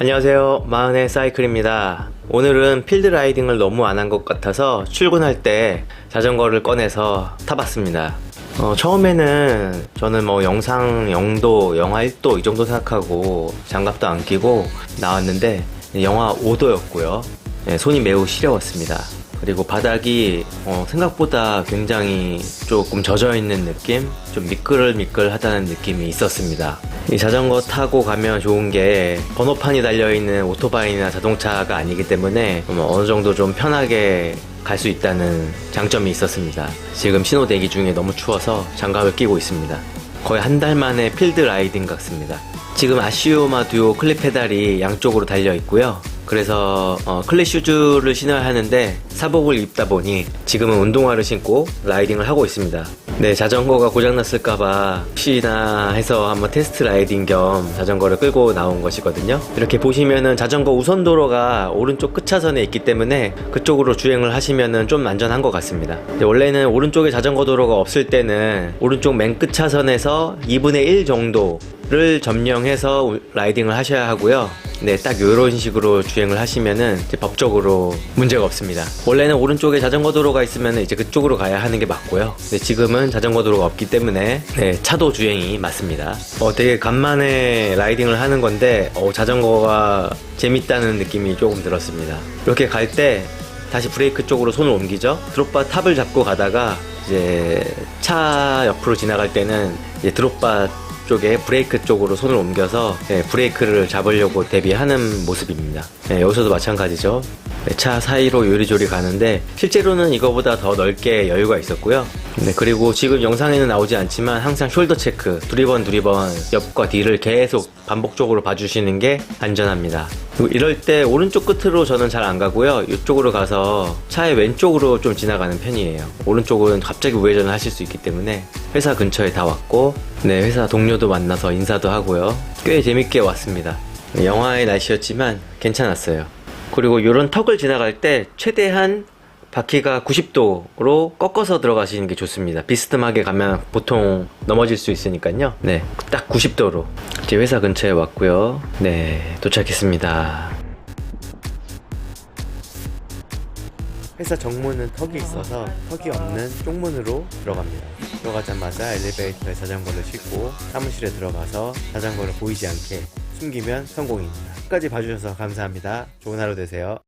안녕하세요. 마흔의 사이클입니다. 오늘은 필드 라이딩을 너무 안 한 것 같아서 출근할 때 자전거를 꺼내서 타봤습니다. 어, 처음에는 저는 뭐 영상 0도, 영하 1도 이 정도 생각하고 장갑도 안 끼고 나왔는데 영하 5도였고요. 손이 매우 시려웠습니다. 그리고 바닥이 어, 생각보다 굉장히 조금 젖어 있는 느낌, 좀 미끌미끌하다는 느낌이 있었습니다. 이 자전거 타고 가면 좋은 게 번호판이 달려 있는 오토바이나 자동차가 아니기 때문에 음, 어느 정도 좀 편하게 갈 수 있다는 장점이 있었습니다. 지금 신호 대기 중에 너무 추워서 장갑을 끼고 있습니다. 거의 한 달 만에 필드 라이딩 같습니다. 지금 아시오마 듀오 클립 페달이 양쪽으로 달려 있고요. 그래서 어, 클래 슈즈를 신어야 하는데 사복을 입다 보니 지금은 운동화를 신고 라이딩을 하고 있습니다. 네, 자전거가 고장났을까봐 혹시나 해서 한번 테스트 라이딩 겸 자전거를 끌고 나온 것이거든요. 이렇게 보시면은 자전거 우선 도로가 오른쪽 끝차선에 있기 때문에 그쪽으로 주행을 하시면은 좀 안전한 것 같습니다. 원래는 오른쪽에 자전거 도로가 없을 때는 오른쪽 맨 끝차선에서 2분의 1 정도를 점령해서 우- 라이딩을 하셔야 하고요. 네, 딱 이런 식으로 주행을 하시면은 법적으로 문제가 없습니다. 원래는 오른쪽에 자전거 도로가 있으면 이제 그쪽으로 가야 하는 게 맞고요. 근데 지금은 자전거 도로가 없기 때문에 네, 차도 주행이 맞습니다. 어, 되게 간만에 라이딩을 하는 건데 어, 자전거가 재밌다는 느낌이 조금 들었습니다. 이렇게 갈 때 다시 브레이크 쪽으로 손을 옮기죠. 드롭바 탑을 잡고 가다가 이제 차 옆으로 지나갈 때는 이제 드롭바 쪽에 브레이크 쪽으로 손을 옮겨서 예, 브레이크를 잡으려고 대비하는 모습입니다. 예, 여기서도 마찬가지죠. 예, 차 사이로 요리조리 가는데 실제로는 이거보다 더 넓게 여유가 있었고요. 네, 그리고 지금 영상에는 나오지 않지만 항상 숄더 체크 두리번 두리번 옆과 뒤를 계속 반복적으로 봐주시는 게 안전합니다. 이럴 때 오른쪽 끝으로 저는 잘 안 가고요. 이쪽으로 가서 차의 왼쪽으로 좀 지나가는 편이에요. 오른쪽은 갑자기 우회전을 하실 수 있기 때문에 회사 근처에 다 왔고, 네, 회사 동료도 만나서 인사도 하고요. 꽤 재밌게 왔습니다. 영하의 날씨였지만 괜찮았어요. 그리고 이런 턱을 지나갈 때 최대한 바퀴가 90도로 꺾어서 들어가시는 게 좋습니다. 비스듬하게 가면 보통 넘어질 수 있으니까요. 네, 딱 90도로. 이제 회사 근처에 왔고요. 네, 도착했습니다. 회사 정문은 턱이 있어서 턱이 없는 쪽문으로 들어갑니다. 들어가자마자 엘리베이터에 자전거를 싣고 사무실에 들어가서 자전거를 보이지 않게 숨기면 성공입니다. 끝까지 봐주셔서 감사합니다. 좋은 하루 되세요.